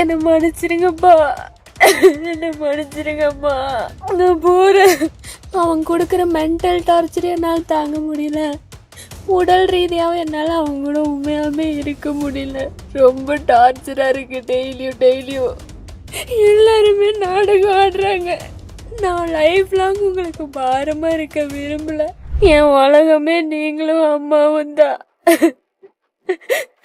என்னை மன்னிச்சிருங்கப்பா. என்னை மன்னிச்சிருங்கப்பா. நான் போகிறேன் அவன் கொடுக்குற மென்டல் டார்ச்சர் என்னால் தாங்க முடியல. உடல் ரீதியாகவும் என்னால் அவங்க கூட உண்மையாகவே இருக்க முடியல. ரொம்ப டார்ச்சராக இருக்குது டெய்லியும் டெய்லியும் எல்லாருமே நாடகம் ஆடுறாங்க. நான் லைஃப் லாங் உங்களுக்கு பாரமாக இருக்க விரும்பல. என் உலகமே நீங்களும் அம்மாவும் தான்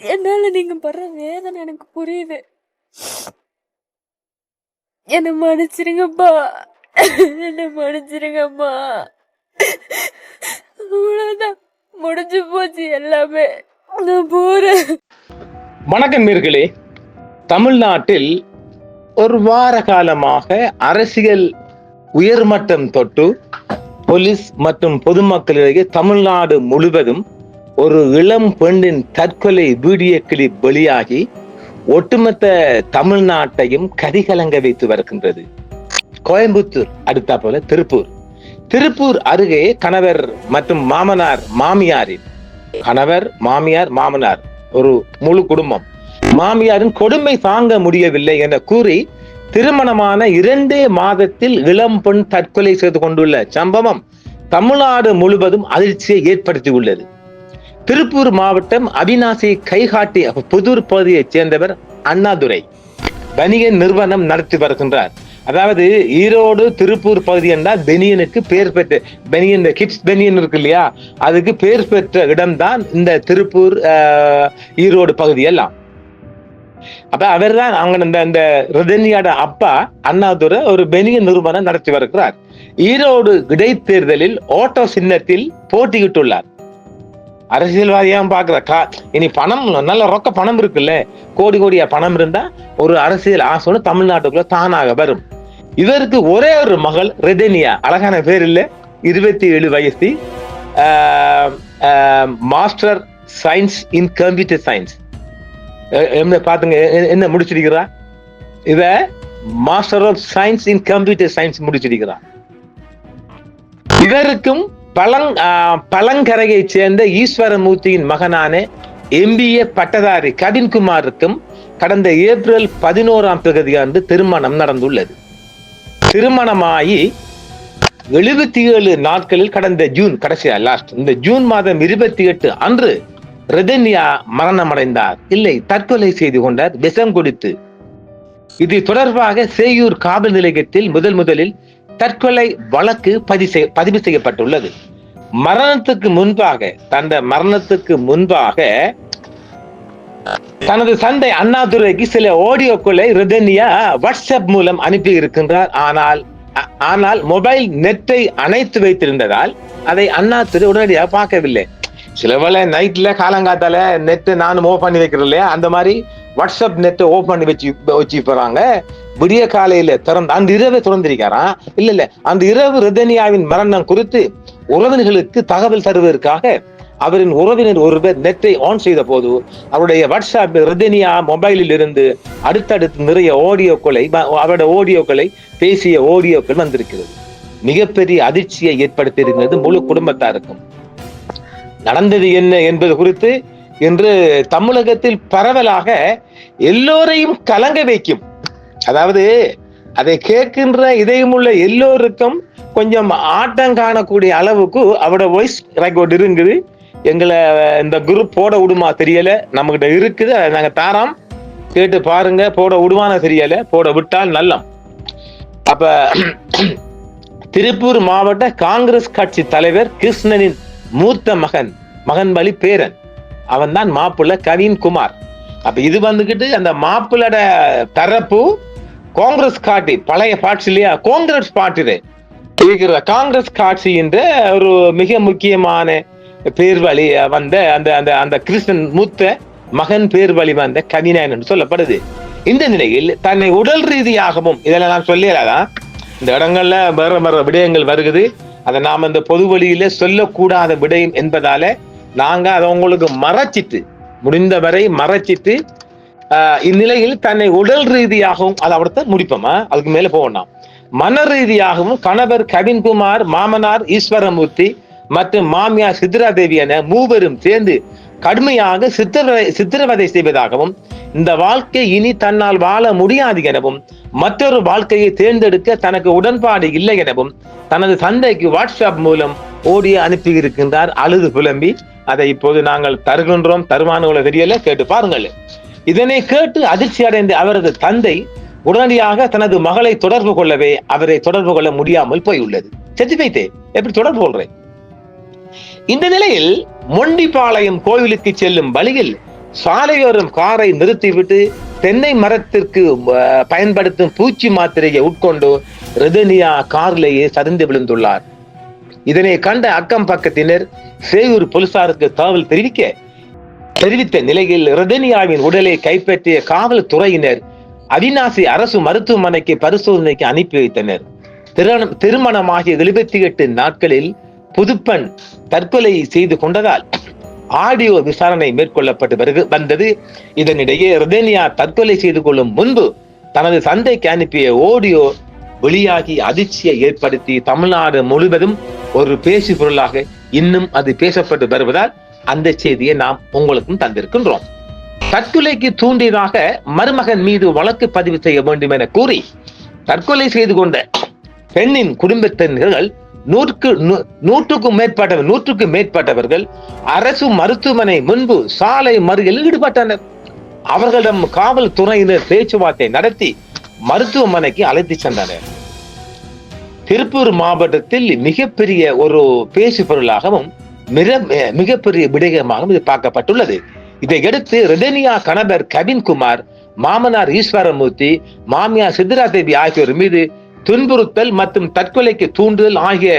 என்னால நீங்க படுற வேதனை எனக்கு புரியுது. என்ன மன்னிச்சிருங்கப்பா. என்ன மன்னிச்சிருங்கம்மா அவ்வளோதான் முடிஞ்சு போச்சு எல்லாமே. நான் போகிறேன் வணக்கம் மீர்களே தமிழ்நாட்டில் ஒரு வார காலமாக அரசியல் உயர்மட்டம் தொட்டு போலீஸ் மற்றும் பொதுமக்களிடையே தமிழ்நாடு முழுவதும் ஒரு இளம் பெண்ணின் தற்கொலை வீடியோ கிளிப் வெளியாகி ஒட்டுமொத்த தமிழ்நாட்டையும் கதிகலங்க வைத்து வருகின்றது. கோயம்புத்தூர் அடுத்தா போல திருப்பூர். திருப்பூர் அருகே கணவர் மற்றும் மாமனார் மாமியாரின். கணவர் மாமியார் மாமனார் ஒரு முழு குடும்பம். மாமியாரின் கொடுமை தாங்க முடியவில்லை என கூறி திருமணமான இரண்டே மாதத்தில் இளம் பெண் தற்கொலை செய்து கொண்டுள்ள சம்பவம் தமிழ்நாடு முழுவதும் அதிர்ச்சியை ஏற்படுத்தியுள்ளது. திருப்பூர் மாவட்டம் அவிநாசி கைகாட்டி புதூர் பகுதியைச் சேர்ந்தவர் அண்ணாதுரை. வணிக நிறுவனம் நடத்தி வருகின்றார். அதாவது ஈரோடு திருப்பூர் பகுதி என்றால் பெனியனுக்கு பேர் பெற்ற பெனியன் கிட்ஸ் பெனியன் இருக்கு இல்லையா? அதுக்கு பேர் பெற்ற இடம்தான் இந்த திருப்பூர் ஆஹ், ஈரோடு பகுதி எல்லாம். அப்ப அவர்தான் அவங்க இந்த இந்த ரதன்யாட அப்பா அண்ணாதுரை ஒரு பெனியன் நிறுவனம் நடத்தி வருகிறார். ஈரோடு இடைத்தேர்தலில் ஓட்டோ சின்னத்தில் போட்டியிட்டுள்ளார். அரசியல்வாதியா பாக்குற கா இனி பணம் நல்ல ரொக்க பணம் இருக்குல்ல? கோடி கோடியா பணம் இருந்தா ஒரு அரசியல் ஆசோன்னு தமிழ்நாட்டுக்குள்ள தானாக வரும். இவருக்கு ஒரே ஒரு மகள் ரெதனியா. அழகான பேர் இல்ல. இருபத்தி ஏழு வயசு master science in computer science. என்ன பாத்துங்க என்ன முடிச்சிருக்கிறா? இவ master of science in computer science முடிச்சிருக்கிறா. இவருக்கும் பழங் ஆஹ் பழங்கரையைச் சேர்ந்த ஈஸ்வரமூர்த்தியின் மகனான எம்பிஏ பட்டதாரி கவின்குமாருக்கும் கடந்த ஏப்ரல் பதினோராம் தேதி அன்று திருமணம் நடந்துள்ளது. திருமணமாகி எழுபத்தி ஏழு நாட்களில் கடந்த ஜூன் கடைசியா லாஸ்ட் இந்த ஜூன் மாதம் இருபத்தி எட்டு அன்று ரதன்யா மரணமடைந்தார். இல்லை தற்கொலை செய்து கொண்டார் விஷம் குடித்து. இது தொடர்பாக சேயூர் காவல் நிலையத்தில் முதல் முதலில் தற்கொலை வழக்கு பதிவு செய்ய- பதிவு செய்யப்பட்டுள்ளது. மரணத்துக்கு முன்பாக தந்த மரணத்துக்கு முன்பாக தனது சந்தை அண்ணாதுரைக்கு சில ஆடியோக்களை ரிதன்யா வாட்ஸ்அப் மூலம் அனுப்பி இருக்கின்றார். ஆனால் ஆனால் மொபைல் நெட்டை அணைத்து வைத்திருந்ததால் அதை அண்ணாதுரை உடனடியாக பார்க்கவில்லை. சில வேளை நைட்ல காலங்காத்தால நெட்டு நானும் ஓப் பண்ணி வைக்கிறேன் இல்லையா? அந்த மாதிரி வாட்ஸ்அப் நெட்டை ஓப் பண்ணி வச்சு வச்சு போறாங்க. விடிய காலையில திறந்து அந்த இரவை திறந்திருக்காராம் இல்ல இல்ல. அந்த இரவு ரிதனியாவின் மரணம் குறித்து உறவினர்களுக்கு தகவல் தருவதற்காக அவரின் உறவினர் ஒருவர் நெட்டை ஆன் செய்த போது அவருடைய வாட்ஸ்அப் ரிதனியா மொபைலில் இருந்து அடுத்தடுத்து நிறைய ஆடியோக்களை அவருடைய ஆடியோக்களை பேசிய ஆடியோக்கள் வந்திருக்கிறது. மிகப்பெரிய அதிர்ச்சியை ஏற்படுத்தியிருக்கிறது முழு குடும்பத்தாருக்கும். நடந்தது என்ன என்பது குறித்து இன்று தமிழகத்தில் பரவலாக எல்லோரையும் கலங்க வைக்கும் அதாவது அதை கேட்கின்ற இதயமுள்ள எல்லோருக்கும் கொஞ்சம் ஆட்டம் காணக்கூடிய அளவுக்கு அவட வாய்ஸ் ரெக்கார்ட் இருக்குது எங்களை இந்த குரூப் போட விடுமா தெரியல. நம்மகிட்ட இருக்குது அதை நாங்க தாராம் கேட்டு பாருங்க. போட விடுவான தெரியல. போட விட்டால் நல்லம். அப்ப திருப்பூர் மாவட்ட காங்கிரஸ் கட்சி தலைவர் கிருஷ்ணனின் மூத்த மகன் மகன் வழி பேரன். அவன் தான் மாப்பிள்ள கவின் குமார் அப்ப இது வந்துகிட்டு அந்த மாப்பிள்ளட தரப்பு காங்கிரஸ் காட்டி பழைய பார்ட்ஸ் இல்லையா? காங்கிரஸ் பார்ட்டி இருக்கிற காங்கிரஸ் காட்சி என்ற ஒரு மிக முக்கியமான பேர் வழி வந்த அந்த அந்த அந்த கிருஷ்ணன் மூத்த மகன் பேர் வழி வந்த கவிநாயன் என்று சொல்லப்படுது. இந்த நிலையில் தன்னை உடல் ரீதியாகவும் இதெல்லாம் நான் சொல்லிடலாம் இந்த இடங்கள்ல வேற வேற விடயங்கள் வருகுது. அதை நாம் இந்த பொது வழியில சொல்லக்கூடாத விடயம் என்பதால நாங்க அதை உங்களுக்கு மறைச்சிட்டு முடிந்தவரை மறைச்சிட்டு இந்நிலையில் தன்னை உடல் ரீதியாகவும் அதை அவர்த்த முடிப்போமா? அதுக்கு மேல போகணும் மன ரீதியாகவும் கணவர் கவின்குமார் மாமனார் ஈஸ்வரமூர்த்தி மற்றும் மாமியார் சித்ரா தேவி என மூவரும் சேர்ந்து கடுமையாக சித்திரவதை சித்திரவதை செய்வதாகவும் இந்த வாழ்க்கை இனி தன்னால் வாழ முடியாது எனவும் மற்றொரு வாழ்க்கையை தேர்ந்தெடுக்க தனக்கு உடன்பாடு இல்லை எனவும் தனது தந்தைக்கு வாட்ஸ்அப் மூலம் ஓடி அனுப்பி இருக்கின்றார் அழுது புலம்பி அதை இப்போது நாங்கள் தருகின்றோம். தருமானங்களை தெரியல கேட்டு பாருங்கள். இதனை கேட்டு அதிர்ச்சி அடைந்த அவரது தந்தை உடனடியாக தனது மகளை தொடர்பு கொள்ளவே அவரை தொடர்பு கொள்ள முடியாமல் போயுள்ளது. செத்து வைத்தே எப்படி தொடர்பு கொள்றேன்? இந்த நிலையில் மொண்டிப்பாளையம் கோவிலுக்கு செல்லும் வழியில் சாலையோரம் காரை நிறுத்திவிட்டு தென்னை மரத்திற்கு பயன்படுத்தும் பூச்சி மாத்திரையை உட்கொண்டு ரிதனியா காரிலேயே சரிந்து விழுந்துள்ளார். இதனை கண்ட அக்கம் பக்கத்தினர் சேயூர் போலீசாருக்கு தகவல் தெரிவிக்க தெரிவித்த நிலையில் ரிதனியாவின் உடலை கைப்பற்றிய காவல்துறையினர் அவிநாசி அரசு மருத்துவமனைக்கு பரிசோதனைக்கு அனுப்பி வைத்தனர். திருமணம் திருமணமாகிய எழுபத்தி எட்டு நாட்களில் புதுப்பெண் தற்கொலை செய்து கொண்டதால் ஆடியோ விசாரணை மேற்கொள்ளப்பட்டு வருக வந்தது. இதனிடையே ரிதேனியா தற்கொலை செய்து கொள்ளும் முன்பு தனது சந்தைக்கு அனுப்பிய ஓடியோ வெளியாகி அதிர்ச்சியை ஏற்படுத்தி தமிழ்நாடு முழுவதும் ஒரு பேசு பொருளாக இன்னும் அது பேசப்பட்டு வருவதால் அந்த செய்தியை நாம் உங்களுக்கும் தந்திருக்கின்றோம். தற்கொலைக்கு தூண்டியதாக மருமகன் மீது வழக்கு பதிவு செய்ய வேண்டும் என கூறி தற்கொலை செய்து கொண்ட பெண்ணின் குடும்பத்தினர்கள் நூற்றுக்கு நூ- நூற்றுக்கும் மேற்பட்டவர் நூற்றுக்கும் மேற்பட்டவர்கள் அரசு மருத்துவமனை முன்பு சாலை மறியலில் ஈடுபட்டனர். அவர்களிடம் காவல்துறையினர் பேச்சுவார்த்தை நடத்தி மருத்துவமனைக்கு அழைத்து சென்றனர். திருப்பூர் மாவட்டத்தில் மிகப்பெரிய ஒரு பேசு பொருளாகவும் மிக மிகப்பெரிய விடயமாகவும் இது பார்க்கப்பட்டுள்ளது. இதையடுத்து ரிதனியா கணவர் கவின்குமார் மாமனார் ஈஸ்வரமூர்த்தி மாமியார் சித்ரா தேவி ஆகியோர் மீது துன்புறுத்தல் மற்றும் தற்கொலைக்கு தூண்டுதல் ஆகிய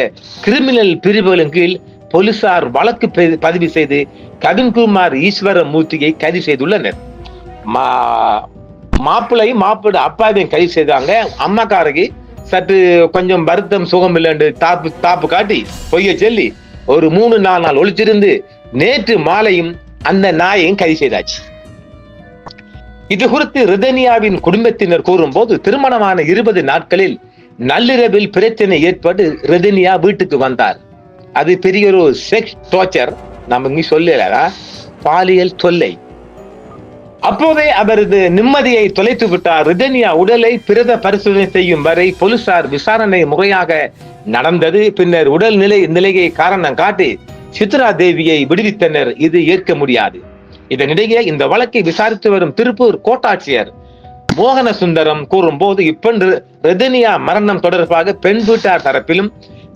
கிரிமினல் பிரிவுகளின் கீழ் போலீசார் வழக்கு பதிவு செய்து கவின்குமார் ஈஸ்வரமூர்த்தியை கைது செய்துள்ளனர். மா மாப்பிள்ளையும் மாப்பிள்ளை அப்பாவையும் கைது செய்தாங்க. அம்மாக்காரருக்கு சற்று கொஞ்சம் வருத்தம் சுகம் இல்லைன்னு தாப்பு தாப்பு காட்டி பொய்ய சொல்லி ஒரு மூணு நாலு நாள் ஒழிச்சிருந்து நேற்று மாலையும் அந்த நாயையும் கைது செய்தாச்சு. இது குறித்து ரிதனியாவின் குடும்பத்தினர் கூறும்போது திருமணமான இருபது நாட்களில் நள்ளிரவில் பிரச்சனை ஏற்பட்டு ரிதனியா வீட்டுக்கு வந்தார். அது பெரிய ஒரு செக்ஸ் டார்ச்சர் நம்ம இங்க சொல்லல பாலியல் தொல்லை. அப்போதே அவரது நிம்மதியை தொலைத்து விட்டார் ரிதனியா உடலை பிரத பரிசோதனை செய்யும் வரை போலீசார் விசாரணை முறையாக நடந்தது. பின்னர் உடல் நிலை நிலையை காரணம் காட்டி சித்ரா தேவியை விடுவித்தனர். இது ஏற்க முடியாது. இதனிடையே இந்த வழக்கை விசாரித்து வரும் திருப்பூர் கோட்டாட்சியர் மோகன சுந்தரம் கூறும்போது இப்பெண் ரி- மரணம் தொடர்பாக பெண் வீட்டார் தரப்பிலும்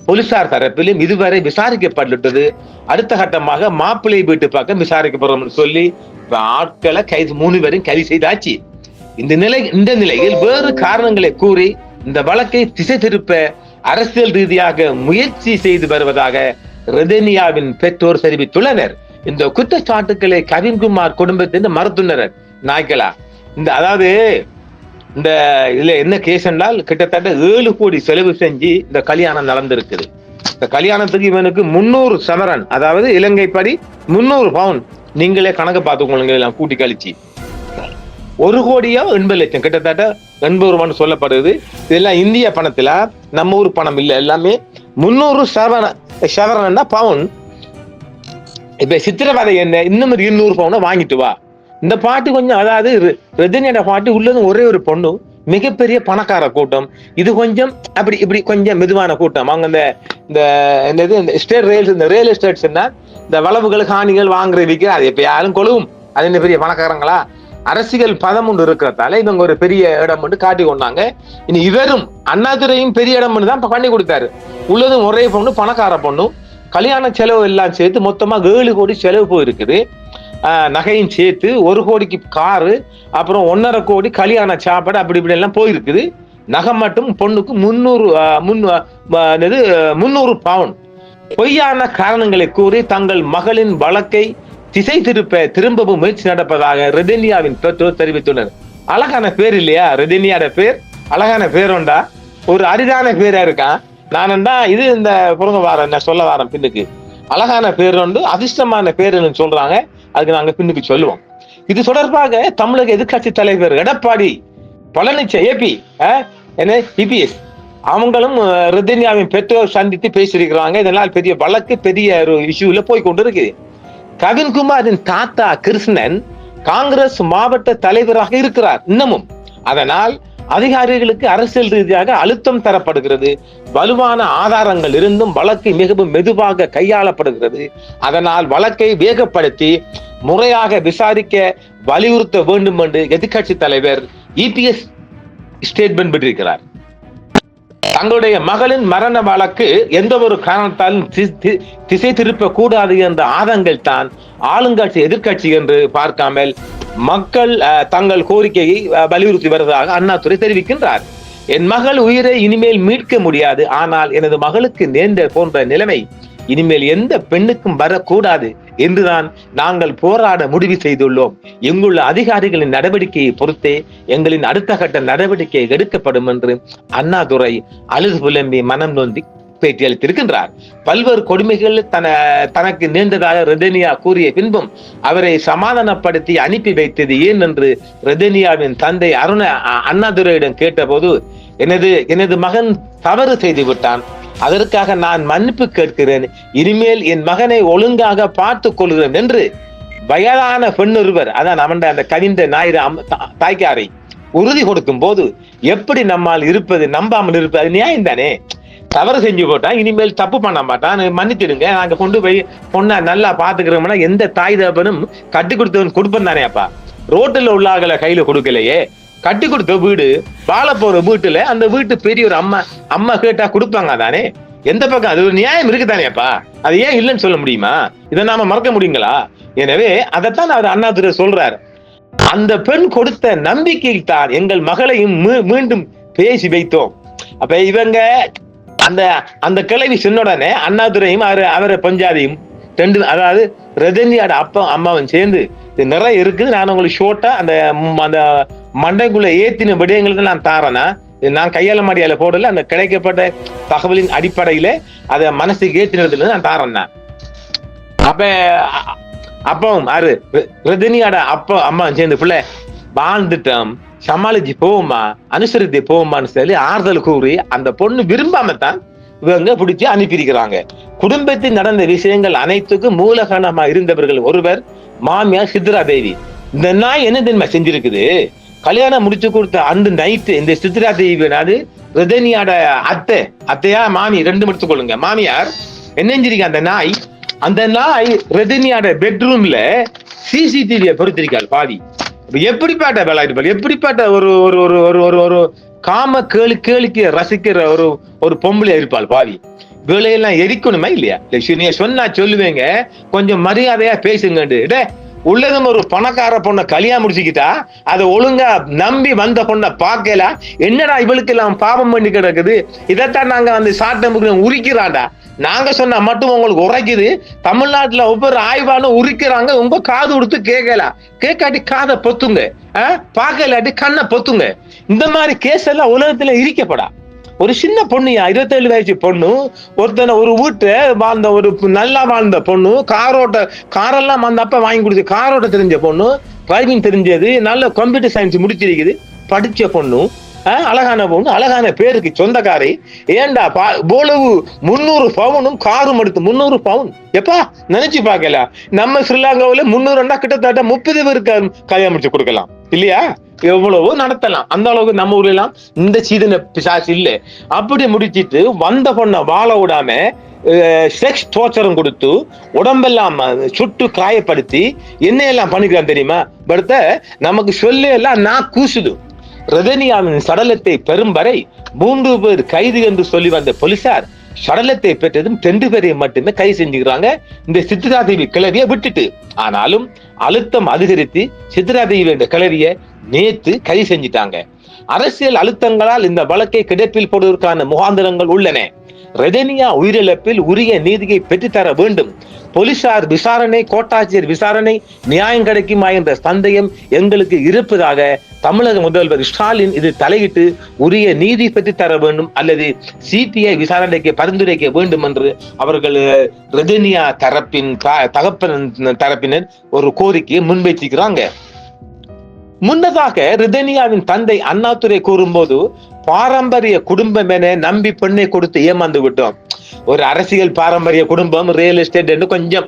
போலீசார் தரப்பிலும் இதுவரை விசாரிக்கப்பட்டுள்ளது. அடுத்த கட்டமாக மாப்பிள்ளை வீட்டு பக்கம் விசாரிக்கப்படும் சொல்லி ஆட்களை கைது மூணு பேரும் கைது செய்தாச்சு. இந்த நிலை இந்த நிலையில் வேறு காரணங்களை கூறி இந்த வழக்கை திசை திருப்ப அரசியல் ரீதியாக முயற்சி செய்து வருவதாக ரிதனியாவின் பெற்றோர் தெரிவித்துள்ளனர். இந்த குற்றச்சாட்டுக்களை கவின்குமார் குடும்பத்தின் மறுத்துள்ளனர் நாய்களா இந்த அதாவது இந்த இதுல என்ன கேஸ் என்றால் கிட்டத்தட்ட ஏழு கோடி செலவு செஞ்சு இந்த கல்யாணம் நடந்திருக்குது. இந்த கல்யாணத்துக்கு இவனுக்கு முன்னூறு சமரன் அதாவது இலங்கை படி முன்னூறு பவுன் நீங்களே கணக்கு பார்த்துக்கொள்ளுங்க எல்லாம் கூட்டி கழிச்சு. ஒரு கோடியோ எண்பது லட்சம். கிட்டத்தட்ட எண்பது ரூபான்னு சொல்லப்படுது. இதெல்லாம் இந்திய பணத்துல நம்ம ஊர் பணம் இல்லை எல்லாமே முன்னூறு சவரன் சவரன்னா பவுன் இப்ப சித்திரவதை என்ன இன்னும் இருநூறு பவுனை வாங்கிட்டு வா. இந்த பாட்டு கொஞ்சம் அதாவது ரஜினியோட பாட்டு உள்ளது ஒரே ஒரு பொண்ணு மிகப்பெரிய பணக்கார கூட்டம். இது கொஞ்சம் அப்படி இப்படி கொஞ்சம் மெதுவான கூட்டம். அவங்க இந்த இந்த என்னது இந்த ஸ்டேட் ரயில் இந்த ரயில் எஸ்டேட்ஸ்னா இந்த வளவுகள் காணிகள் வாங்குற விற்கிற அது எப்ப யாரும் கொழுவும். அது என்ன பெரிய பணக்காரங்களா? அரசியல் பதம் ஒன்று இருக்கிறதால இவங்க ஒரு பெரிய இடம் ஒன்று காட்டி கொண்டாங்க. இனி இவரும் அண்ணாதுரையும் பெரிய இடம் ஒன்று தான் பண்ணி கொடுத்தாரு. உள்ளதும் ஒரே பொண்ணு பணக்கார பொண்ணு. கல்யாண செலவு எல்லாம் சேர்த்து மொத்தமாக ஏழு கோடி செலவு போயிருக்குது. நகையும் சேர்த்து ஒரு கோடிக்கு காரு அப்புறம் ஒன்னரை கோடி கல்யாண சாப்பாடு அப்படி இப்படி எல்லாம் போயிருக்குது. நகை மட்டும் பொண்ணுக்கு முந்நூறு முன் முந்நூறு பவுன். பொய்யான காரணங்களை கூறி தங்கள் மகளின் வழக்கை திசை திருப்ப திரும்பவும் முயற்சி நடப்பதாக ரெடெனியாவின் பெற்றோர் தெரிவித்துள்ளனர். அழகான பேர் இல்லையா? ரெதினியாட பேர்? அழகான பேருண்டா ஒரு அரிதான பேரா இருக்கான் நான் தான் இது இந்த புறங்க வாரம் நான் சொல்ல வாரம் பின்னுக்கு. அழகான பேர் உண்டு அதிர்ஷ்டமான பேருன்னு சொல்றாங்க. அதுக்கு நாங்க பின்னுக்கு சொல்லுவோம். இது தொடர்பாக தமிழக எதிர்க்கட்சி தலைவர் எடப்பாடி பழனிச்சா ஏபி என்ன இபிஎஸ் அவங்களும் ரிதன்யாவின் பெற்றோர் சந்தித்து பேசியிருக்கிறாங்க. இதனால் பெரிய வழக்கு பெரிய ஒரு இஷ்யூல போய் கொண்டு இருக்குது கவின்குமாரின் தாத்தா கிருஷ்ணன் காங்கிரஸ் மாவட்ட தலைவராக இருக்கிறார் இன்னமும். அதனால் அதிகாரிகளுக்கு அரசியல் ரீதியாக அழுத்தம் தரப்படுகிறது. வலுவான ஆதாரங்கள் இருந்தும் வழக்கு மிகவும் மெதுவாக கையாளப்படுகிறது. அதனால் வழக்கை வேகப்படுத்தி முறையாக விசாரிக்க வலியுறுத்த வேண்டும் என்று எதிர்கட்சி தலைவர் இபிஎஸ் ஸ்டேட்மெண்ட் பெற்றிருக்கிறார் தங்களுடைய மகளின் மரண வழக்கு எந்த ஒரு காரணத்தாலும் திசை திருப்ப கூடாது என்ற ஆதங்கள் தான் ஆளுங்கட்சி எதிர்க்கட்சி என்று பார்க்காமல் மக்கள் அஹ், தங்கள் கோரிக்கையை வலியுறுத்தி வருவதாக அண்ணாதுரை தெரிவிக்கின்றார். என் மகள் உயிரை இனிமேல் மீட்க முடியாது ஆனால் எனது மகளுக்கு நேர்ந்த போன்ற நிலைமை இனிமேல் எந்த பெண்ணுக்கும் வரக்கூடாது என்றுதான் நாங்கள் போராட முடிவு செய்துள்ளோம். இங்குள்ள அதிகாரிகளின் நடவடிக்கையை பொறுத்தே எங்களின் அடுத்த கட்ட நடவடிக்கை எடுக்கப்படும் என்று அண்ணாதுரை அழுது புலம்பி மனம் நொந்தி பேட்டியளித்திருக்கின்றார் பல்வேறு கொடுமைகள் தன தனக்கு நீண்டதாக ரெதனியா கூறிய பின்பும் அவரை சமாதானப்படுத்தி அனுப்பி வைத்தது ஏன் என்று ரெதனியாவின் தந்தை அருண அண்ணாதுரையிடம் கேட்டபோது எனது எனது மகன் தவறு செய்து விட்டான் அதற்காக நான் மன்னிப்பு கேட்கிறேன். இனிமேல் என் மகனை ஒழுங்காக பார்த்துக் கொள்கிறேன் என்று வயதான பெண்ணொருவர் அதான் அவன் அந்த கவிந்த ஞாயிறு அம் தாய்க்காரை உறுதி கொடுக்கும் போது எப்படி நம்மால் இருப்பது நம்பாமல் இருப்பது நியாயம் தானே தவறு செஞ்சு போட்டான் இனிமேல் தப்பு பண்ண மாட்டான் மன்னிச்சிடுங்க நாங்க கொண்டு போய் பொண்ணை நல்லா பாத்துக்கிறோம்னா எந்த தாய் தகப்பனும் கட்டி கொடுத்தவன் கொடுப்பேன் தானே அப்பா? ரோட்டில் உள்ளாகல கையில கொடுக்கலையே. கட்டி கொடுத்த வீடு வாழ போற வீட்டுல அந்த வீட்டு பெரிய ஒரு அம்மா அம்மா கேட்டா கொடுப்பாங்க தானே எந்த பக்கம்? அது ஒரு நியாயம் இருக்குதானேப்பா? அது ஏன் இல்லைன்னு சொல்ல முடியுமா? இதை நாம மறக்க முடியுங்களா? எனவே அதைத்தான் அவர் அண்ணாதுரை சொல்றாரு. அந்த பெண் கொடுத்த நம்பிக்கையில் தான் எங்கள் மகளையும் மீ- மீண்டும் பேசி வைத்தோம். அப்ப இவங்க அந்த அந்த கிழவி சொன்னுடனே அண்ணாதுரையும் அவரு அவரை பஞ்சாதியும் ரெண்டு அதாவது ரஜினியோட அப்பா அம்மாவும் சேர்ந்து இது நிறைய இருக்குது. நான் உங்களுக்கு ஷோர்ட்டா அந்த அந்த மண்டைக்குள்ள ஏத்தின விடயங்களுக்கு நான் தாரேனா? நான் கையாள மாடியால போடல அந்த கிடைக்கப்பட்ட தகவலின் அடிப்படையில அதை மனசுக்கு ஏத்தினதுல நான் தாரேன்? அப்ப அ- அப்பவும் ஆறு ரஜினியோட அப்பா அம்மா சேர்ந்து பிள்ளை வாழ்ந்துட்டோம். சமாளிச்சு போவோமா? அனுசரித்து போவோமான்னு சொல்லி ஆறுதல் கூறி அந்த பொண்ணு விரும்பாம தான் இவங்க பிடிச்சி அனுப்பியிருக்கிறாங்க. குடும்பத்தில் நடந்த விஷயங்கள் அனைத்துக்கும் மூலகாரணமா இருந்தவர்கள் ஒருவர் மாமியார் சித்ரா தேவி. இந்த நாய் என்ன தெரியுமா செஞ்சிருக்குது? கல்யாணம் முடிச்சு கொடுத்த அந்த நைட்டு இந்த சித்ரா தேவி அது ரஜினியோட அத்தை அத்தையா மாமி ரெண்டு முடிச்சு கொள்ளுங்க. மாமியார் என்ன செஞ்சிருக்க அந்த நாய்? அந்த நாய் ரஜினியோட பெட்ரூம்ல சிசிடிவியை பொறுத்திருக்காள் பாதி. எப்படிப்பட்ட விளையாட்டு எப்படிப்பட்ட ஒரு ஒரு ஒரு ஒரு ஒரு ஒரு காம கேளு கேளுக்கு ரசிக்கிற ஒரு ஒரு பொம்பளை இருப்பாள் பாவி வேலையெல்லாம் எரிக்கணுமா இல்லையா? இல்ல சொன்னா சொல்லுவேங்க. கொஞ்சம் மரியாதையா பேசுங்கண்டு. டே உள்ளதும் ஒரு பணக்கார பொண்ணை கல்யாணம் முடிச்சுக்கிட்டா அதை ஒழுங்கா நம்பி வந்த பொண்ணை பார்க்கல. என்னடா இவளுக்கு எல்லாம் பாவம் பண்ணி கிடக்குது? இதைத்தான் நாங்க வந்து சாட்டம் உரிக்கிறாண்டா நாங்க சொன்னா மட்டும் உங்களுக்கு உரைக்குது. தமிழ்நாட்டுல ஒவ்வொரு ஆய்வானும் உரிக்கிறாங்க. உங்க காது கொடுத்து கேட்கல. கேட்காட்டி காதை பொத்துங்க. பார்க்கலாட்டி கண்ணை பொத்துங்க. இந்த மாதிரி கேஸ் எல்லாம் உலகத்துல இருக்கப்படா. ஒரு சின்ன பொண்ணு இருபத்தேழு வயசு பொண்ணு ஒருத்தனை ஒரு வீட்டு வாழ்ந்த ஒரு நல்லா வாழ்ந்த பொண்ணு காரோட்ட காரெல்லாம் வந்தப்ப வாங்கி கொடுத்து காரோட்ட தெரிஞ்ச பொண்ணு டிரைவிங் தெரிஞ்சது நல்ல கம்ப்யூட்டர் சயின்ஸ் முடிச்சிருக்குது படிச்ச பொண்ணு ஆஹ், அழகான பொண்ணு அழகான பேருக்கு சொந்தக்காரி ஏன்டா பா போலவு முந்நூறு பவுனும் காரும் எடுத்து முந்நூறு பவுன்? எப்பா நினைச்சு பார்க்கல. நம்ம ஸ்ரீலங்காவில் முந்நூறுண்டா கிட்டத்தட்ட முப்பது பேருக்கு கல்யாணம் முடிச்சு கொடுக்கலாம். இல்லையா? எவ்வளவோ நடத்தலாம். அந்த அளவுக்கு நம்ம ஊர்ல எல்லாம் இந்த சீதன பிசாசு இல்ல. அப்படி முடிச்சிட்டு வந்த பொண்ணை வாழ விடாம செக்ஸ் டோர்ச்சரும் கொடுத்து உடம்பெல்லாம் சுட்டு காயப்படுத்தி என்ன எல்லாம் பண்ணிக்கிறான் தெரியுமா? படுத்த நமக்கு சொல்ல எல்லாம் நான் கூசுது. ரஜினியாவின் சடலத்தை பெறும் வரை மூன்று பேர் கைது என்று சொல்லி வந்த போலீசார் சடலத்தை பெற்றதும் ரெண்டு பேரை மட்டுமே கைது செஞ்சுக்கிறாங்க. இந்த சித்திராதேவி கிளவிய விட்டுட்டு. ஆனாலும் அழுத்தம் அதிகரித்து சித்ராதேவி என்ற கிளவிய நேத்து கைது செஞ்சிட்டாங்க. அரசியல் அழுத்தங்களால் இந்த வழக்கை கிடப்பில் போடுவதற்கான முகாந்திரங்கள் உள்ளன. ரெதனியா உயிரிழப்பில் உரிய நீதியை பெற்றுத்தர வேண்டும். போலீசார் விசாரணை கோட்டாட்சியர் விசாரணை நியாயம் கிடைக்குமா என்ற சந்தேகம் எங்களுக்கு இருப்பதாக தமிழக முதல்வர் ஸ்டாலின் இது தலையிட்டு உரிய நீதி பெற்று தர வேண்டும் அல்லது சிபிஐ விசாரணைக்கு பரிந்துரைக்க வேண்டும் என்று அவர்கள் அஹ், ரெதனியா தரப்பின் தகப்பன் தரப்பினர் ஒரு கோரிக்கையை முன்வைத்திருக்கிறாங்க. முன்னதாக ரிதனியாவின் தந்தை அண்ணாதுரை கூறும்போது பாரம்பரிய குடும்பம் என நம்பி பெண்ணை கொடுத்து ஏமாந்து விட்டோம். ஒரு அரசியல் பாரம்பரிய குடும்பம் ரியல் எஸ்டேட் என்று கொஞ்சம்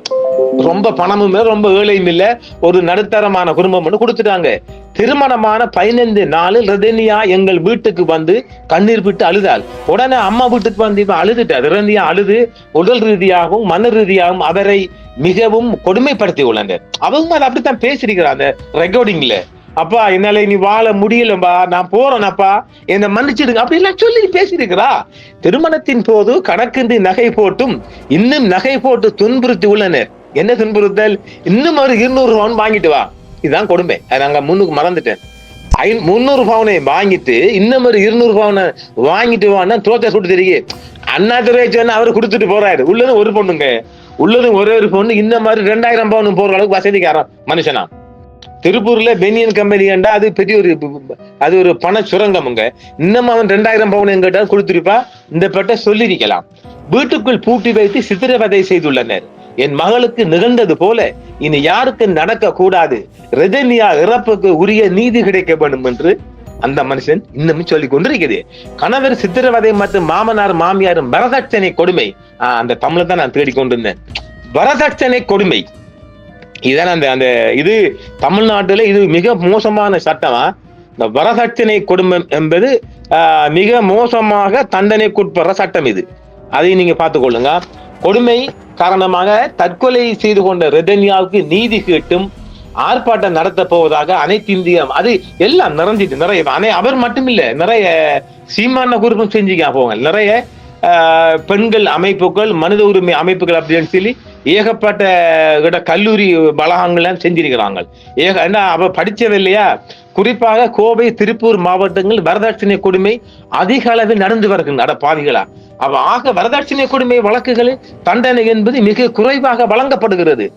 ரொம்ப பணமும் ரொம்ப ஏழையும் இல்ல ஒரு நடுத்தரமான குடும்பம் கொடுத்துட்டாங்க. திருமணமான பதினைந்து நாளில் ரிதனியா எங்கள் வீட்டுக்கு வந்து கண்ணீர் விட்டு அழுதாள். உடனே அம்மா வீட்டுக்கு வந்து இப்ப அழுதுட்டா. ரதனியா அழுது உடல் ரீதியாகவும் மன ரீதியாகவும் அவரை மிகவும் கொடுமைப்படுத்தி உள்ளனர் அவங்க அதை அப்படித்தான் பேசியிருக்கிறார் அந்த ரெக்கார்டிங்ல அப்பா என்னால இனி வாழ முடியலப்பா நான் போறேனப்பா. என்னை மன்னிச்சிடுங்க. அப்படி எல்லாம் சொல்லி பேசியிருக்கிறா. திருமணத்தின் போது கணக்கின்றி நகை போட்டும் இன்னும் நகை போட்டு துன்புறுத்தி உள்ளனர் என்ன துன்புறுத்தல்? இன்னும் ஒரு இருநூறு பவுன் வாங்கிட்டு வா. இதுதான் கொடுமை. நாங்க முன்னுக்கு மறந்துட்டேன். ஐ முந்நூறு பவுனை வாங்கிட்டு இன்னும் ஒரு இருநூறு பவுனை வாங்கிட்டு வான்னா தோத்த சுட்டு தெரியு அண்ணா துறை சொன்னா அவரு கொடுத்துட்டு போறாரு. உள்ளதும் ஒரு பொண்ணுங்க. உள்ளதும் ஒரே ஒரு பொண்ணு. இந்த மாதிரி ரெண்டாயிரம் பவுன் போற அளவுக்கு வசதிக்காரன் மனுஷனா. திருப்பூர்ல பெனியன் கம்பெனி கண்டா அது பெரிய ஒரு அது ஒரு பண சுரங்கமுங்க இன்னும் அவன் ரெண்டாயிரம் பவுன் எங்கிட்ட கொடுத்துருப்பா. இந்த பெட்ட சொல்லியிருக்கலாம் வீட்டுக்குள் பூட்டி வைத்து சித்திரவதை செய்துள்ளனர். என் மகளுக்கு நிகழ்ந்தது போல இனி யாருக்கு நடக்க கூடாது ரஜினியா இறப்புக்கு உரிய நீதி கிடைக்க வேண்டும் என்று அந்த மனுஷன் இன்னமும் சொல்லி கொண்டிருக்கிறது. கணவர் சித்திரவதை மற்றும் மாமனார் மாமியார் வரதட்சணை கொடுமை. ஆஹ் அந்த தமிழை தான் நான் தேடிக்கொண்டிருந்தேன் வரதட்சணை கொடுமை. இதான் அந்த அந்த இது தமிழ்நாட்டுல இது மிக மோசமான சட்டமா. இந்த வரதட்சணை குடும்பம் என்பது மிக மோசமாக தண்டனைக்குட்படுற சட்டம் இது. அதை நீங்க பார்த்துக்கொள்ளுங்க கொடுமை காரணமாக தற்கொலை செய்து கொண்ட ரெதன்யாவுக்கு நீதி கேட்டும் ஆர்ப்பாட்டம் நடத்த போவதாக அனைத்து இந்திய அது எல்லாம் நிறைஞ்சிட்டு நிறைய அனை அவர் மட்டும் இல்ல நிறைய சீமான குறிப்பும் செஞ்சுக்க போங்க. நிறைய பெண்கள் அமைப்புகள் மனித உரிமை அமைப்புகள் அப்படின்னு சொல்லி ஏகப்பட்ட கல்லூரி பலகங்கள்லாம் செஞ்சிருக்கிறாங்க. ஏக என்ன அவ படிச்சது இல்லையா? குறிப்பாக கோவை திருப்பூர் மாவட்டங்கள் வரதட்சணை கொடுமை அதிக அளவில் நடந்து வருகின்றன அட பாவிகளா. அவ ஆக வரதட்சணை கொடுமை வழக்குகளில் தண்டனை என்பது மிக குறைவாக வழங்கப்படுகிறது.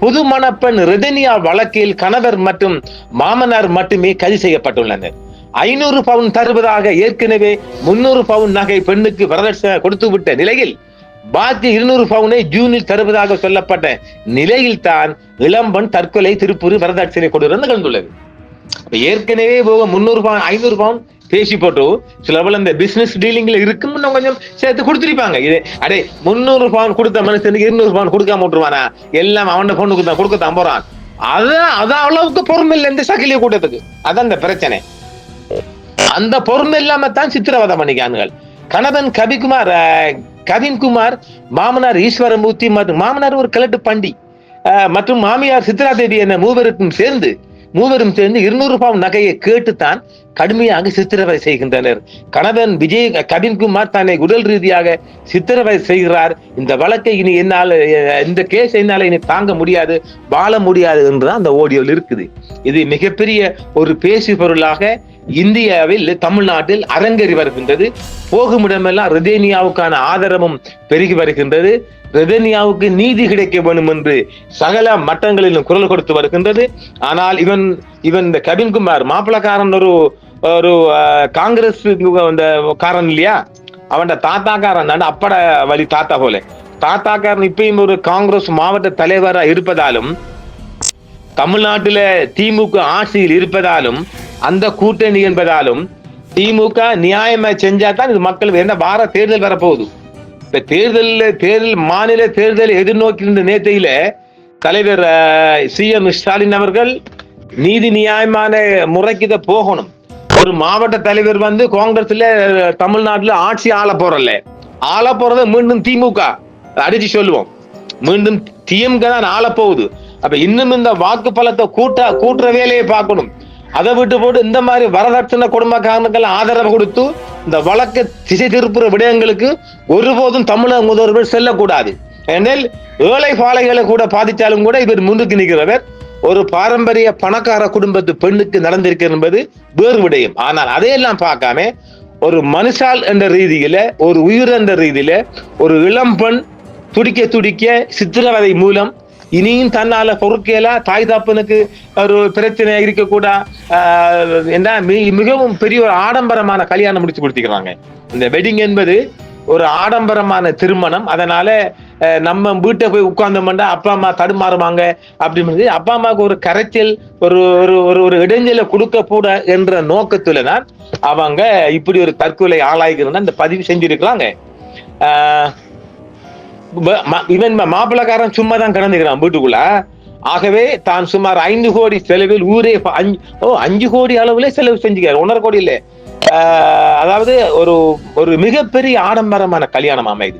புது மணப்பெண் ரிதனியா வழக்கில் கணவர் மற்றும் மாமனார் மட்டுமே கைது செய்யப்பட்டுள்ளனர். ஐநூறு பவுன் தருவதாக ஏற்கனவே முன்னூறு பவுன் நகை பெண்ணுக்கு வரதட்சணை கொடுத்து விட்ட நிலையில் பாக்கி இருநூறு பவுனை ஜூனில் தருவதாக சொல்லப்பட்ட நிலையில் தான் இளம்பன் தற்கொலை திருப்பூர் வரதட்சணை கொடுக்கிறது நிகழ்ந்துள்ளது அப்ப ஏற்கனவே போக முன்னூறு பவுன் ஐநூறு பவுன் பேசி போட்டு சிலபல இந்த பிசினஸ் டீலிங்ல இருக்கும் இன்னும் கொஞ்சம் சேர்த்து கொடுத்துருப்பாங்க. இது அடே முன்னூறு பவுன் கொடுத்த மனுஷனுக்கு இருநூறு பவுன் கொடுக்காம விட்டுருவானா? எல்லாம் அவன பொண்ணுக்கு தான் கொடுக்கத்தான் போறான். அதான் அதான் அளவுக்கு பொறுமை இல்லை இந்த சகிலிய கூட்டத்துக்கு. அதான் இந்த பிரச்சனை. அந்த பொறுமை இல்லாம தான் சித்திரவதை பண்ணிக்கானுங்கள் கணவன் கவிக்குமார் கவின்குமார் மாமனார் ஈஸ்வரமூர்த்தி மற்றும் மாமனார் ஒரு கிழட்டு பண்டி. மற்றும் மாமியார் சித்ரா தேவி என மூவருக்கும் சேர்ந்து மூவரும் சேர்ந்து இருநூறு பவுன் நகையை கேட்டுத்தான் கடுமையாக சித்திரவதை செய்கின்றனர். கணவன் விஜய் கவின்குமார் தன்னை உடல் ரீதியாக சித்திரவதை செய்கிறார். இந்த வழக்கை இனி என்னால் இந்த கேஸ் என்னால் இனி தாங்க முடியாது வாழ முடியாது என்றுதான் அந்த ஓடியோவில் இருக்குது. இது மிகப்பெரிய ஒரு பேசு பொருளாக இந்தியாவில் தமிழ்நாட்டில் அரங்கேறி வருகின்றது. போகுமிடமெல்லாம் ரிதேனியாவுக்கான ஆதரவும் பெருகி வருகின்றது. ரெதனியாவுக்கு நீதி கிடைக்க வேண்டும் என்று சகல மட்டங்களிலும் குரல் கொடுத்து வருகின்றது. ஆனால் இவன் இவன் இந்த கவின்குமார் மாப்பிளக்காரன் ஒரு ஒரு காங்கிரஸ் அந்த காரன் இல்லையா? அவன் தாத்தாக்காரன் அப்பட வழி தாத்தா போல. தாத்தாக்காரன் இப்பயும் ஒரு காங்கிரஸ் மாவட்ட தலைவரா இருப்பதாலும் தமிழ்நாட்டில திமுக ஆட்சியில் இருப்பதாலும் அந்த கூட்டணி என்பதாலும் திமுக நியாயமா செஞ்சா தான் இது மக்கள் என்ன வார தேர்தல் வரப்போகுது. இப்ப தேர்தல்ல தேர்தல் மாநில தேர்தல் எதிர்நோக்கி இருந்த நேத்தையில தலைவர் சி. எம். ஸ்டாலின் அவர்கள் நீதி நியாயமான முறைக்கு இதை போகணும். ஒரு மாவட்ட தலைவர் வந்து காங்கிரஸ்ல தமிழ்நாட்டுல ஆட்சி ஆள போறல ஆள போறத மீண்டும் திமுக அடிச்சு சொல்லுவோம். மீண்டும் திமுக தான் ஆள போகுது. அப்ப இன்னும் இந்த வாக்கு பலத்தை கூட்ட கூட்டுற வேலையை பார்க்கணும். அதை விட்டு போட்டு இந்த மாதிரி வரதட்சணை குடும்பக்காரனுக்கு ஆதரவு கொடுத்து இந்த வழக்கு திசை திருப்புற விடயங்களுக்கு ஒருபோதும் தமிழக முதல்வர் செல்லக்கூடாது. ஏனெனில் ஏழை பாலைகளை கூட பாதித்தாலும் கூட இவர் முன்னுக்கு நிற்கிறவர். ஒரு பாரம்பரிய பணக்கார குடும்பத்து பெண்ணுக்கு நடந்திருக்கு என்பது வேறு விடயம். ஆனால் அதையெல்லாம் பார்க்காம ஒரு மனுஷால் என்ற ரீதியில ஒரு உயிர் என்ற ரீதியில ஒரு இளம்பெண் துடிக்க துடிக்க சித்திரவதை மூலம் இனியும் தன்னால பொறுக்கையில தாய் தாப்பனுக்கு ஒரு பிரச்சனை இருக்கக்கூடா. என்ன மிகவும் பெரிய ஒரு ஆடம்பரமான கல்யாணம் முடிச்சு கொடுத்துக்கிறாங்க. இந்த வெட்டிங் என்பது ஒரு ஆடம்பரமான திருமணம். அதனால நம்ம வீட்டை போய் உட்கார்ந்தோம்னா அப்பா அம்மா தடுமாறுவாங்க அப்படின்னு அப்பா அம்மாவுக்கு ஒரு கரைச்சல் ஒரு ஒரு ஒரு ஒரு இடைஞ்சலை கொடுக்க கூட என்ற நோக்கத்துல தான் அவங்க இப்படி ஒரு தற்கொலை ஆளாய்க்கிறதுனா இந்த பதிவு செஞ்சிருக்கிறாங்க. ஆஹ், இவன் ம- மாப்பிள்ளைக்காரன் சும்மா தான் கிடந்துக்கிறான் வீட்டுக்குள்ள. ஆகவே தான் சுமார் ஐந்து கோடி செலவில் ஊரே அஞ்சு ஓ அஞ்சு கோடி அளவுல செலவு செஞ்சுக்கிறார். ஒன்றரை கோடி இல்லை. அதாவது ஒரு ஒரு மிகப்பெரிய ஆடம்பரமான கல்யாணம் அமைது.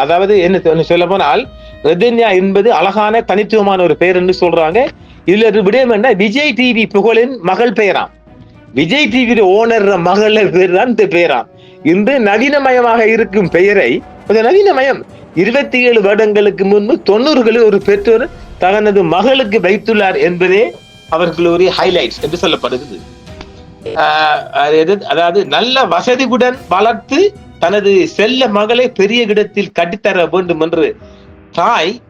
அதாவது என்ன சொல்ல போனால் ரஜன்யா என்பது அழகான தனித்துவமான ஒரு பெயர் என்று சொல்றாங்க. இதுல ஒரு விடயம் என்ன? விஜய் டிவி புகழின் மகள் பெயராம். விஜய் டிவி ஓனர் மகள பேர் தான் இந்த பெயராம். இன்று நவீனமயமாக இருக்கும் பெயரை கொஞ்சம் நவீனமயம். இருபத்தி ஏழு வருடங்களுக்கு முன்பு தொண்ணூறுகளில் ஒரு பெற்றோர் தனது மகளுக்கு வைத்துள்ளார் என்பதே அவர்களுடைய ஹைலைட்ஸ் என்று சொல்லப்படுகிறது. எது- அதாவது நல்ல வசதியுடன் வளர்த்து தனது செல்ல மகளை பெரிய இடத்தில் கட்டித்தர வேண்டும் என்று தாய்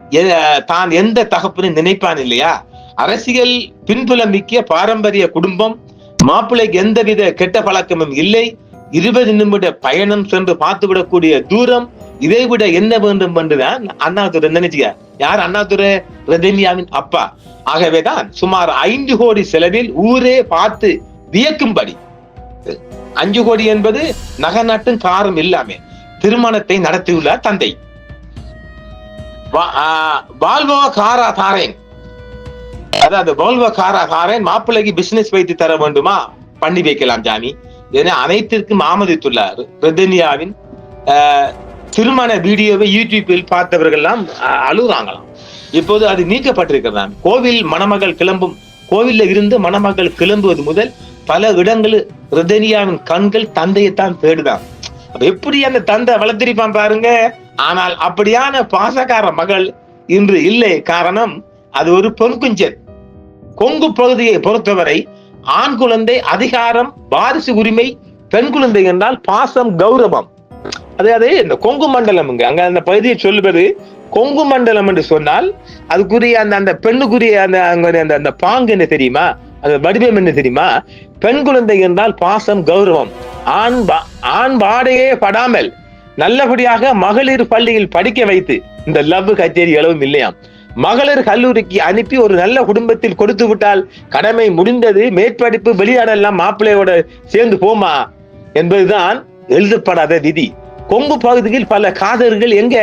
தான் எந்த தகப்பனும் நினைப்பான் இல்லையா? அரசியல் பின்புலமிக்க பாரம்பரிய குடும்பம் மாப்பிள்ளைக்கு எந்தவித கெட்ட பழக்கமும் இல்லை. இருபது நிமிட பயணம் சென்று பார்த்துவிடக்கூடிய தூரம் இதை விட என்ன வேண்டும் என்றுதான் அண்ணாதுரை நினைச்சுக்க. யார் அண்ணாதுரை? ரதன்யாவின் அப்பா. ஆகவேதான் சுமார் ஐந்து கோடி செலவில் ஊரே பார்த்து வியக்கும்படி. அஞ்சு கோடி என்பது நகநாட்டும் காரம் இல்லாம. திருமணத்தை நடத்தியுள்ளார் தந்தை. வா- வால்வோ காரா தாரேன். அதாவது வால்வோ காரா தாரேன் மாப்பிள்ளைக்கு பிசினஸ் வைத்து தர வேண்டுமா? பண்ணி வைக்கலாம் ஜாமி. என அனைத்திற்கும் ஆமதித்துள்ளார் ரெதன்யாவின் திருமண வீடியோவை யூடியூப்பில் பார்த்தவர்கள்லாம் அஹ், அழுகுறாங்களாம். இப்போது அது நீக்கப்பட்டிருக்கிறதாம். கோவில் மணமகள் கிளம்பும் கோவில்ல இருந்து மணமகள் கிளம்புவது முதல் பல இடங்களில் ரிதனியாவின் கண்கள் தந்தையைத்தான் தேடுதான் அப்ப எப்படி அந்த தந்தை வளர்த்திருப்பான் பாருங்க. ஆனால் அப்படியான பாசக்கார மகள் இன்று இல்லை. காரணம் அது ஒரு பொன் குஞ்சல் கொங்கு பகுதியை பொறுத்தவரை ஆண் குழந்தை அதிகாரம் வாரிசு உரிமை பெண் குழந்தை என்றால் பாசம் கௌரவம். அதாவது இந்த கொங்கு மண்டலம்ங்க. அங்க அந்த பகுதியை சொல்லுவது கொங்கு மண்டலம் என்று சொன்னால் அதுக்குரிய அந்த அந்த பெண்ணுக்குரிய அந்த அங்க அந்த அந்த பாங்கு என்ன தெரியுமா? அந்த வடிவம் என்ன தெரியுமா? பெண் குழந்தை என்றால் பாசம் கௌரவம். ஆண் ஆண் பாடையே படாமல் நல்லபடியாக மகளிர் பள்ளியில் படிக்க வைத்து இந்த லவ் கச்சேரி அளவும் இல்லையாம். மகளிர் கல்லூரிக்கு அனுப்பி ஒரு நல்ல குடும்பத்தில் கொடுத்து விட்டால் கடமை முடிந்தது மேற்படிப்பு வெளியாடெல்லாம் மாப்பிள்ளையோட சேர்ந்து போமா? என்பதுதான் எழுதப்படாத விதி. கொங்கு பகுதியில் பல காதர்கள் எங்க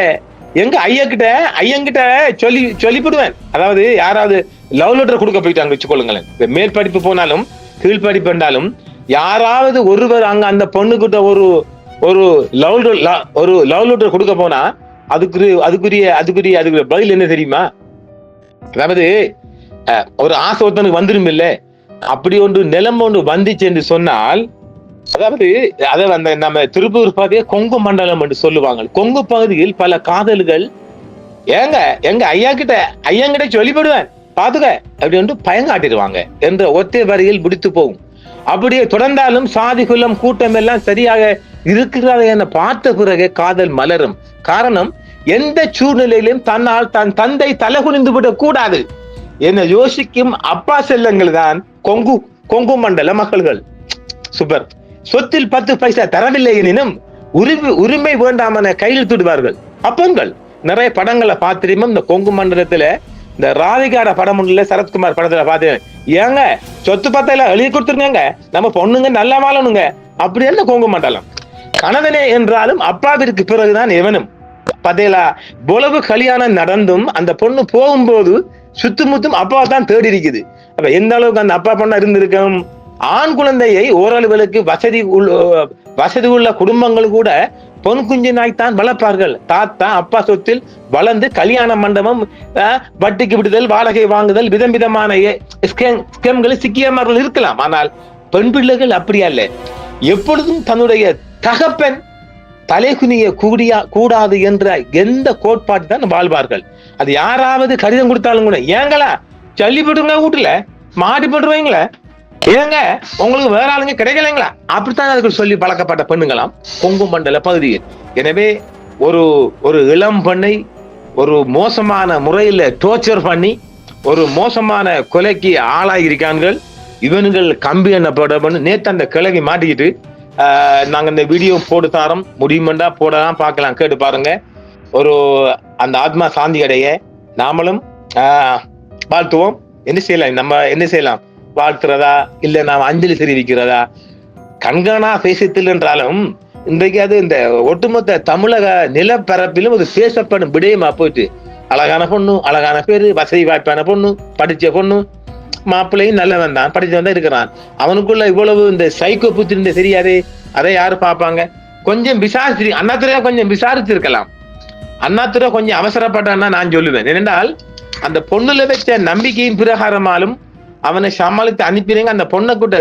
எங்க ஐயக்கிட்ட ஐயங்கிட்ட சொல்லி சொல்லிவிடுவேன். அதாவது யாராவது லவ் லெட்டர் கொடுக்க போயிட்டாங்க வச்சுக்கொள்ளுங்களேன். இப்ப மேல் படிப்பு போனாலும் கீழ் படிப்பு என்றாலும் யாராவது ஒருவர் அங்க அந்த பொண்ணுகிட்ட ஒரு ஒரு லவ் ஒரு லவ் லெட்டர் கொடுக்க போனா அதுக்கு அதுக்குரிய அதுக்குரிய அதுக்குரிய பதில் என்ன தெரியுமா? அதாவது ஒரு ஆசை ஒருத்தனுக்கு வந்துடும் இல்லை அப்படி ஒன்று நிலம் ஒன்று வந்துச்சு என்று சொன்னால் அதாவது அதை அந்த நம்ம திருப்பூர் பகுதியை கொங்கு மண்டலம் என்று சொல்லுவாங்க. கொங்கு பகுதியில் பல காதல்கள் ஏங்க எங்க ஐயா கிட்ட ஐயங்கிட்ட சொல்லிவிடுவேன் பாத்துக்க அப்படின்னு பயங்காட்டிடுவாங்க. என்ற ஒற்றை வரியில் முடித்து போகும். அப்படியே தொடர்ந்தாலும் சாதி குலம் கூட்டம் எல்லாம் சரியாக இருக்கிறது என பார்த்த பிறகு காதல் மலரும். காரணம் எந்த சூழ்நிலையிலும் தன்னால் தன் தந்தை தலைகுனிந்து விடக் கூடாது என யோசிக்கும் அப்பா செல்லங்கள் தான் கொங்கு கொங்கு மண்டல மக்கள்கள். சூப்பர். சொத்தில் பத்து பைசா தரவில்லை எனினும் உரிமை உரிமை வேண்டாம் என கையில் அப்பங்கள் நிறைய படங்களை பார்த்துருமோ இந்த கொங்கு மண்டலத்துல இந்த ராதிகாட படம் ஒன்றுல சரத்குமார் படத்துல பார்த்தேன் ஏங்க சொத்து பத்தையில எழுதி கொடுத்துருங்க நம்ம பொண்ணுங்க நல்லா வாழணுங்க. அப்படி என்ன கொங்கு மண்டலம். கணவனே என்றாலும் அப்பாவிற்கு பிறகுதான் எவனும் பதேலா புலவு கல்யாணம் நடந்தும் அந்த பொண்ணு போகும்போது சுத்துமுத்தும் அப்பாவை தான் தேடி இருக்குது அப்ப எந்த அளவுக்கு அந்த அப்பா பொண்ணா இருந்திருக்கும்? ஆண் குழந்தையை ஓரளவுக்கு வசதி உள்ள வசதி உள்ள குடும்பங்கள் கூட பொன் குஞ்சினாய்த்தான் வளர்ப்பார்கள். தாத்தா அப்பா சொத்தில் வளர்ந்து கல்யாண மண்டபம் அஹ், வட்டிக்கு விடுதல் வாடகை வாங்குதல் விதம் விதமான ஸ்கேம்களில் சிக்கியவர்கள் இருக்கலாம். ஆனால் பெண் பிள்ளைகள் அப்படியா இல்லை எப்பொழுதும் தன்னுடைய தகப்பன் தலைகுனிய கூடியா கூடாது என்ற எந்த கோட்பாடு தான் வாழ்வார்கள். அது யாராவது கடிதம் கொடுத்தாலும் கூட ஏங்களா ஜல்லி போட்டுருங்க வீட்டுல. மாட்டி போட்டுருவீங்களே? ஏங்க உங்களுக்கு வேற ஆளுங்க கிடைக்கலைங்களா? அப்படித்தான் அதுக்கு சொல்லி பழக்கப்பட்ட பெண்ணுங்களாம்? கொங்கு மண்டல பகுதியில். எனவே ஒரு ஒரு இளம் பெண்ணை ஒரு மோசமான முறையில் டோர்ச்சர் பண்ணி ஒரு மோசமான கொலைக்கு ஆளாகிருக்கான்கள் இவனுங்கள் கம்பி என்ன போட அந்த கிழவி மாட்டிக்கிட்டு நாங்கள் இந்த வீடியோ போட்டு தாரோம். முடியுமெண்டா போடலாம் பார்க்கலாம் கேட்டு பாருங்க. ஒரு அந்த ஆத்மா சாந்தி அடைய நாமளும் வாழ்த்துவோம். என்ன செய்யலாம்? நம்ம என்ன செய்யலாம்? வாழ்த்துறதா இல்ல நாம் அஞ்சலி தெரிவிக்கிறதா? கண்காணா பேசத்தில் என்றாலும் இன்றைக்கு அது இந்த ஒட்டுமொத்த தமிழக நிலப்பரப்பிலும் ஒரு பேசப்படும் விடயமா போயிட்டு. அழகான பொண்ணு அழகான பேரு வசதி வாய்ப்பான பொண்ணு படிச்ச பொண்ணு மாப்பிள்ளையும் நல்லவன் தான் படிச்சவன் தான் இருக்கிறான். அவனுக்குள்ள இவ்வளவு இந்த சைக்கோ புத்தி இருந்த தெரியாது அதை யாரு பார்ப்பாங்க? கொஞ்சம் விசாரிச்சு அண்ணாத்துறையா கொஞ்சம் விசாரிச்சிருக்கலாம். அண்ணாத்துறை கொஞ்சம் அவசரப்பட்டான்னா நான் சொல்லுவேன். ஏனென்றால் அந்த பொண்ணுல வச்ச நம்பிக்கையின் பிரகாரமாலும் அவனை சமாளித்து அனுப்பிடுங்க. அந்த பொண்ணை கிட்ட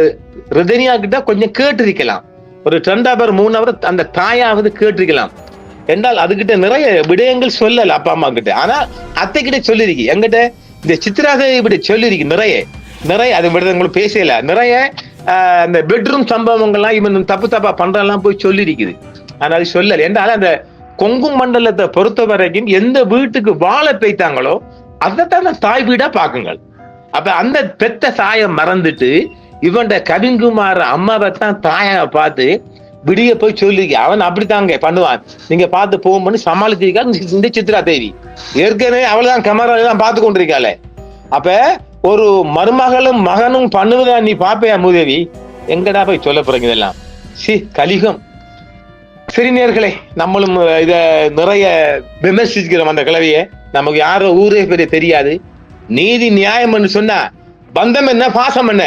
ரிதனியா கிட்ட கொஞ்சம் கேட்டிருக்கலாம். ஒரு ரெண்டு அவர் மூணு அவர் அந்த தாயாவது கேட்டிருக்கலாம். என்றால் அதுகிட்ட நிறைய விடயங்கள் சொல்லல அப்பா அம்மா கிட்ட. ஆனா அத்தை கிட்ட சொல்லிருக்கு. எங்கிட்ட இந்த சித்ராதேவி இப்படி சொல்லிருக்கு நிறைய. நிறைய அது விட உங்களுக்கு பேசல. நிறைய அந்த பெட்ரூம் சம்பவங்கள்லாம் இவன் தப்பு தப்பா பண்றதெல்லாம் போய் சொல்லியிருக்குது ஆனா அது சொல்லல. என்றால் அந்த கொங்கு மண்டலத்தை பொறுத்த வரைக்கும் எந்த வீட்டுக்கு வாழை பெய்த்தாங்களோ அதைத்தான் தாய் வீடா பாக்குங்கள் அப்ப அந்த பெத்த தாயை மறந்துட்டு இவன்ட கவின்குமார் அம்மாவை தான் தாயை பார்த்து விடிய போய் சொல்லிக்க அவன் அப்படித்தாங்க பண்ணுவான். நீங்க பார்த்து போகும் பண்ணி சமாளிச்சிருக்கா? இந்த சித்ரா தேவி. ஏற்கனவே அவள்தான் கமரால தான் பார்த்து கொண்டிருக்காளே. அப்ப ஒரு மருமகளும் மகனும் பண்ணுவதா நீ பாப்பையா மூதேவி? எங்கடா போய் சொல்ல போறீங்க இதெல்லாம்? சி கலிகம். சிறுநேர்களே நம்மளும் இத நிறைய விமர்சிக்கிறோம் அந்த கிளவிய நமக்கு யாரோ ஊரே பெரிய தெரியாது. நீதி நியாயம் சொன்னா பந்தம் என்ன பாசம் என்ன?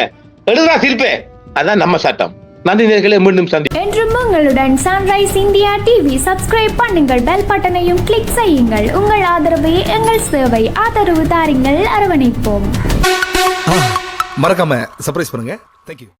எழுதா தீர்ப்பே அதான் நம்ம சட்டம். நன்றி நேர்களே மீண்டும் சந்தி என்றும் உங்களுடன் சன்ரைஸ் இந்தியா டிவி சப்ஸ்கிரைப் பண்ணுங்கள் பெல் பட்டனையும் கிளிக் செய்யுங்கள். உங்கள் ஆதரவே எங்கள் சேவை ஆதரவு தாருங்கள். அரவணைப்போம். மறக்காம சர்ப்ரைஸ் பண்ணுங்க. தேங்க்யூ